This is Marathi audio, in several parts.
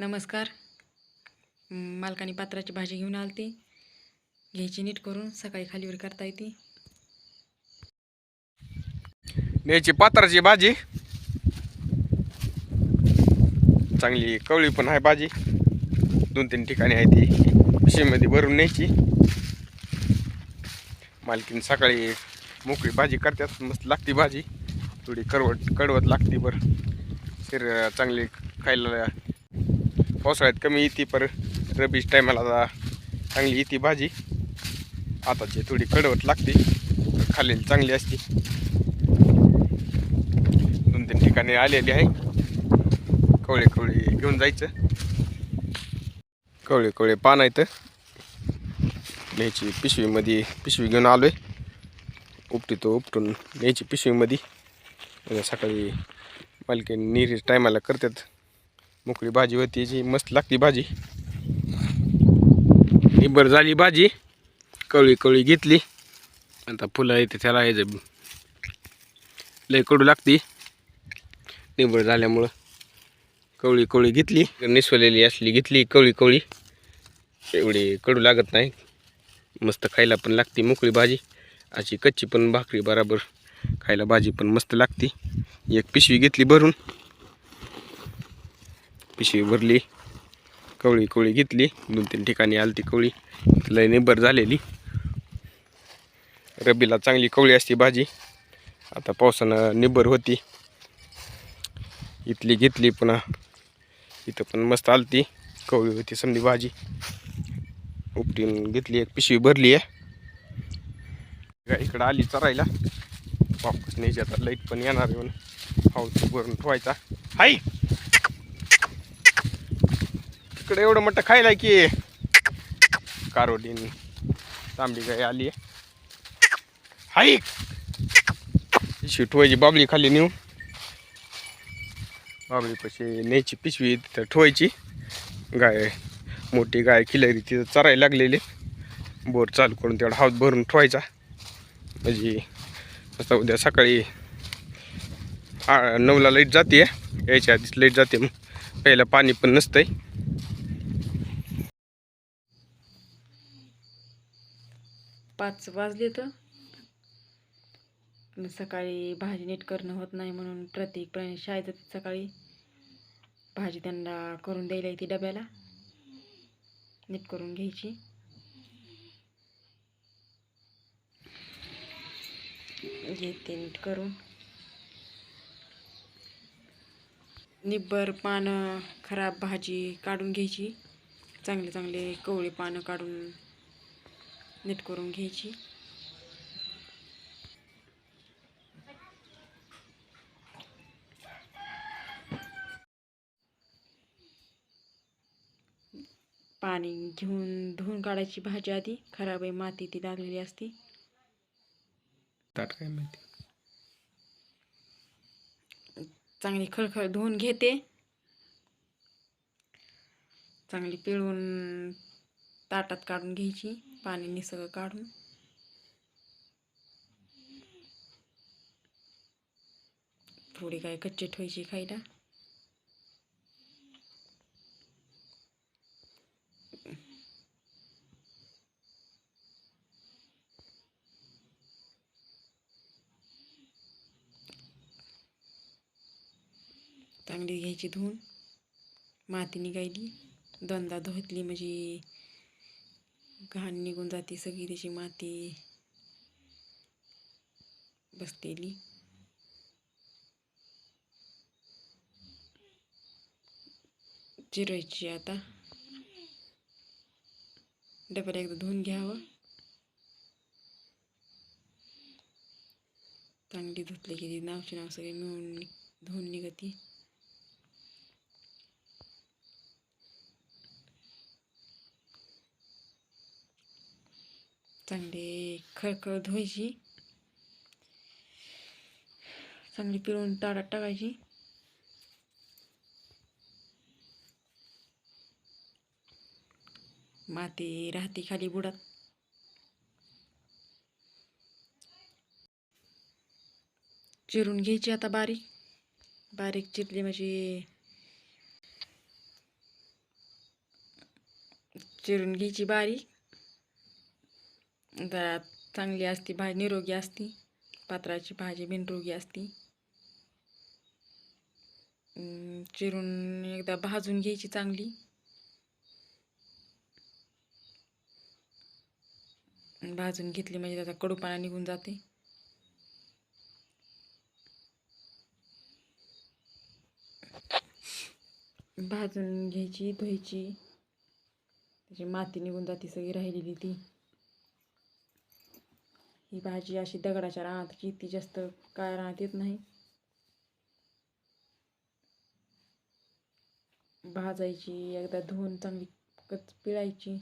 नमस्कार. म, मालकानी पात्राची भाजी घेऊन आलती. घ्यायची नीट करून सकाळी खालीवर करता येते. न्यायची पात्राची भाजी. चांगली कवळी पण आहे भाजी. दोन तीन ठिकाणी आहे ती. पिशवीमध्ये भरून न्यायची. मालकीन सकाळी मोकळी भाजी करतात. मस्त लागती भाजी. थोडी करवट कडवत लागती बरं. शरीर चांगली खायला पावसाळ्यात कमी येते पर रबीज टायमाला चांगली येते भाजी. आताची थोडी कडवत लागते खाल्लेली चांगली असते. दोन तीन ठिकाणी आलेली आहे. कवळे कवळे घेऊन जायचं. कवळे कवळे पान आहेत. न्यायची पिशवीमध्ये पिशवी घेऊन आलोय. उपटीतो उपटून न्यायची पिशवीमध्ये. सकाळी मालकी नीर टायमाला करतात. मोकळी भाजी होती जी मस्त लागती भाजी. निबर झाली भाजी. कवळी कवळी घेतली. आता फुलं येते त्याला यायचं लय कडू लागती. निबर झाल्यामुळं कवळी कवळी घेतली. निसवलेली असली घेतली कवळी कवळी एवढी कडू लागत नाही. मस्त खायला पण लागते मोकळी भाजी. अशी कच्ची पण भाकरी बराबर खायला भाजी पण मस्त लागते. एक पिशवी घेतली भरून. पिशवी भरली कवळी कवळी घेतली दोन तीन ठिकाणी आली ती कवळी लय निबर झालेली. रबीला चांगली कवळी असते भाजी. आता पावसानं निबर होती. इथली घेतली पुन्हा. इथं पण मस्त आलती कवळी होती समधी भाजी. उपटीन घेतली एक पिशवी भरली आहे. इकडं आली चरायला. वापस न्यायची आता लाइट पण येणार येऊन पाऊस भरून ठेवायचा. हाय! इकडे एवढं मोठं खायला की कारोडीन तांबडी गाय आली. आहे हाय! शिटवायची बाबळी खाली नेऊन. बाबळी पशी न्यायची पिशवी तिथं ठेवायची. गाय मोठी गाय खिलारी तिथं चरायला लागलेली. बोर चालू करून तेवढा हात भरून ठेवायचा. म्हणजे आता उद्या सकाळी आ नऊला लाइट जाते यायच्या आधीच लाइट जाते मग पहिलं पाणी पण नसतंय. पाच वाजले तर सकाळी भाजी नीट करणं होत नाही म्हणून प्रत्येक प्राणी शाळेत सकाळी. भाजी त्यांना करून द्यायला येते डब्याला. नीट करून घ्यायची. घेते नीट करून. निब्बर पानं खराब भाजी काढून घ्यायची. चांगले चांगले कवळी पानं काढून नीट करून घ्यायची. पाणी घेऊन धुवून काढायची भाजी आधी. खराब आहे माती ती लागलेली असते. चांगली खळखळ धुवून घेते. चांगली पिळून ताटात काढून घ्यायची. पाणी सगळं काढून. थोडी काय कच्ची ठेवायची खायला. चांगली घ्यायची धुवून. माती निघायली दोनदा धुतली म्हणजे घाण निघून जाते सगळी त्याची माती बसतेली चिरायची आता. डब्याला एकदा धुवून घ्यावं. चांगली धुतली की ती नावची नाव सगळी मिळून धुवून निघती. चांगली खळखळ धुवायची चांगली पिळून ताडात टाकायची. माती राहते खाली बुडात. चिरून घ्यायची आता बारीक. बारीक चिरली म्हणजे चिरून घ्यायची बारीक. जरा चांगली असती भाजी निरोगी असती पात्राची भाजी बिनरोगी असती. चिरून एकदा भाजून घ्यायची चांगली. भाजून घेतली म्हणजे त्याचा कडूपणा निघून जाते. भाजून घ्यायची धुवायची. त्याची माती निघून जाते सगळी राहिलेली ती. ही भाजी अशी दगडाच्या रानातची ती जास्त काय राहत येत नाही. भाजायची एकदा धुवून चांगली कच पिळायची.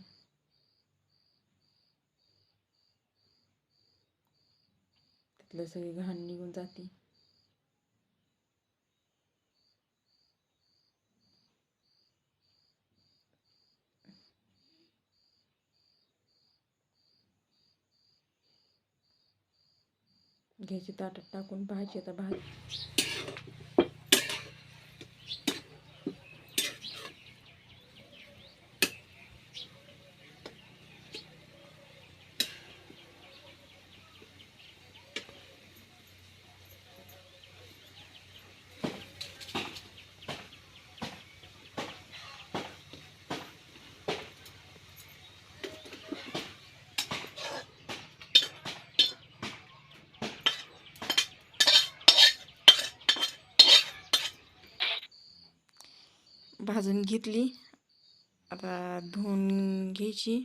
तिथलं सगळी घाण निघून जाते. घ्यायची ताटात टाकून पाहायची. आता भाजी भाजून घेतली. आता धुवून घ्यायची.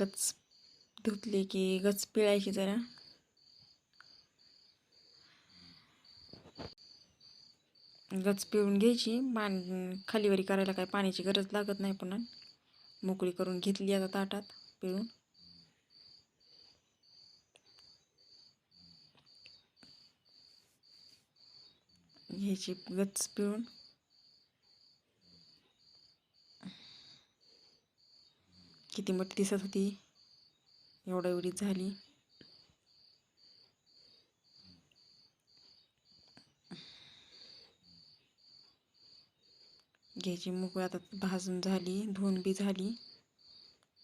गच धुतली की गच पिळायची जरा. गच पिळून घ्यायची. पान खालीवरी करायला काय पाण्याची गरज लागत नाही पुन्हा. मोकळी करून घेतली आता ताटात पिळून. घ्यायची गच पिळून. किती मोठी दिसत होती एवढा एवढी झाली. घ्यायची मोकळी आता भाजून झाली धुवून बी झाली.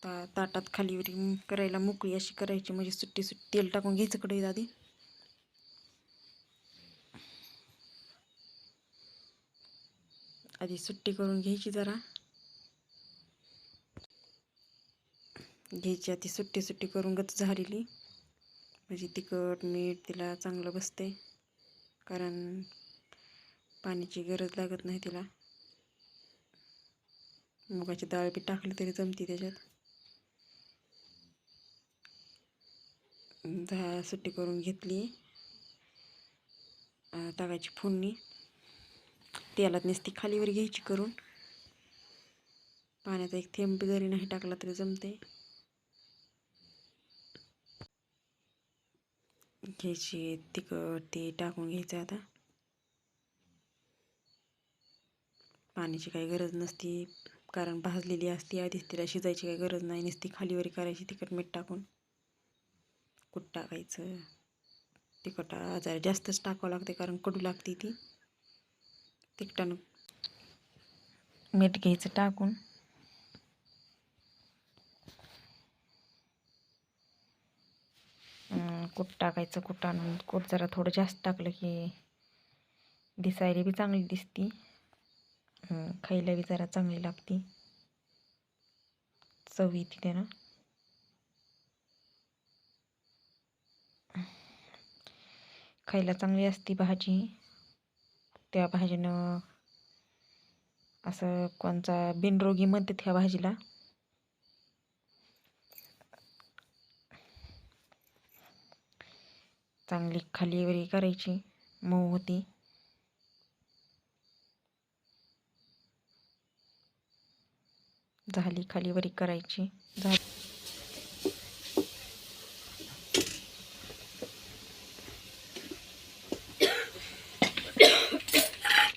ता ताटात खालीवर करायला मोकळी अशी करायची म्हणजे सुट्टी सुट्टी तेल टाकून घ्यायचं कडे आधी. आधी सुट्टी करून घ्यायची जरा. घ्यायची आधी सुट्टी सुट्टी करून गच झालेली. म्हणजे तिखट मीठ तिला चांगलं बसते कारण पाण्याची गरज लागत नाही तिला. मुगाची डाळ बी टाकली तरी जमती त्याच्यात. सुट्टी करून घेतली. तागाची फोडणी. तेलात नुसती खालीवर घ्यायची करून. पाण्याचा एक थेंब जरी नाही टाकला तरी जमते घ्यायची तिखट ते टाकून घ्यायचं आता. पाण्याची काही गरज नसती कारण भाजलेली असती आधीच तिला शिजायची काही गरज नाही नसती खालीवरी करायची तिखट मीठ टाकून. कुठं टाकायचं. तिखट जरा जास्तच टाकावं लागते कारण कडू लागते ती. तिखटानं मीठ घ्यायचं टाकून. कूट टाकायचं कूट आणून कूट जरा थोडं जास्त टाकलं की दिसायला बी चांगली दिसती. खायला बी जरा चांगली लागती. चव येते त्यानं. खायला चांगली असती भाजी. त्या भाजीनं असं कोणचा बिनरोगी म्हणतात ह्या भाजीला. चांगली खाली वगैरे करायची मऊ होती. झाली खाली वरी करायची. झाली.